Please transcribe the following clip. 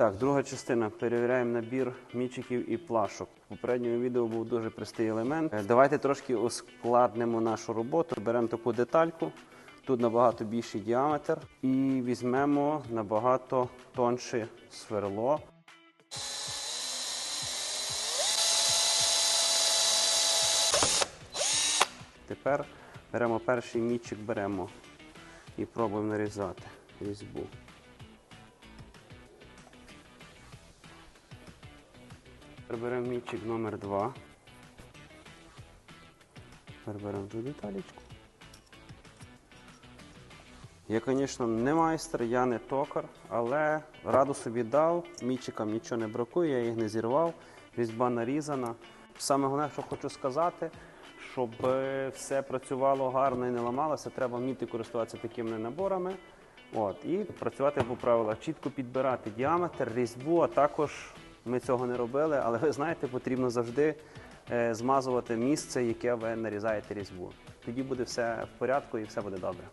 Так, друга частина. Перевіряємо набір мічиків і плашок. В попередньому відео був дуже простий елемент. Е, Давайте трошки ускладнимо нашу роботу. Беремо таку детальку. Тут набагато більший діаметр. І візьмемо набагато тонше сверло. Тепер беремо перший мічик, беремо і пробуємо нарізати різьбу. Тепер беремо мічик номер 2 Тепер беремо ту деталечку. Я, звісно, не майстер, я не токар, але раду собі дав, мічикам нічого не бракує, я їх не зірвав, різьба нарізана. Саме головне, що хочу сказати, щоб все працювало гарно і не ламалося, треба вміти користуватися такими наборами. От, і працювати по правилах, чітко підбирати діаметр, різьбу, а також ми цього не робили, але ви знаєте, потрібно завжди е, змазувати місце, яке ви нарізаєте різьбу. Тоді буде все в порядку і все буде добре.